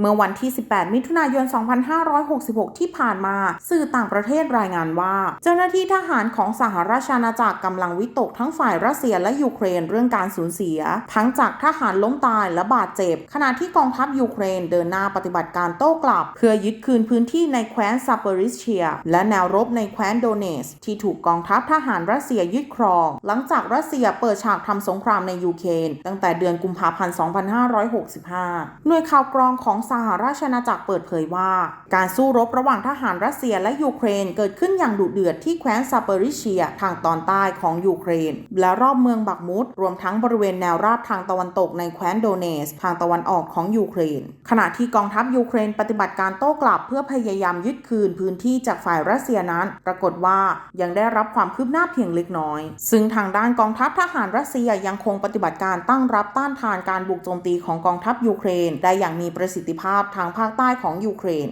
เมื่อวันที่ 18 มิถุนายน 2566 ที่ผ่านมา สื่อต่างประเทศรายงานว่า เจ้าหน้าที่ทหารของสหราชอาณาจักรกำลังวิตกทั้งฝ่ายรัสเซียและยูเครนเรื่องการสูญเสีย ทั้งจากทหารล้มตายและบาดเจ็บ ขณะที่กองทัพยูเครนเดินหน้าปฏิบัติการโต้กลับ เพื่อยึดคืนพื้นที่ในแคว้นซาเปริเชีย และแนวรบในแคว้นโดเนส ที่ถูกกองทัพทหารรัสเซียยึดครอง หลังจากรัสเซียเปิดฉากทำสงครามในยูเครนตั้งแต่เดือนกุมภาพันธ์ 2565 หน่วยข่าวกรองของสหราชอาณาจักรเปิดเผยว่า การสู้รบระหว่างทหารรัสเซียและยูเครนเกิดขึ้นอย่างดุเดือดที่แคว้นซาเปริเชียทางตอนใต้ของยูเครน และรอบเมืองบักมุดรวมทั้งบริเวณแนวราบทางตะวันตกในแคว้นโดเนส ทางตะวันออกของยูเครน ขณะที่กองทัพยูเครนปฏิบัติการโต้กลับเพื่อพยายามยึดคืนพื้นที่จากฝ่ายรัสเซียนั้น ปรากฏว่ายังได้รับความคืบหน้าเพียงเล็กน้อย ซึ่งทางด้านกองทัพทหารรัสเซียยังคงปฏิบัติการตั้งรับต้านทานการบุกโจมตีของกองทัพยูเครนได้อย่างมีประสิทธิภาพทางภาคใต้ของยูเครน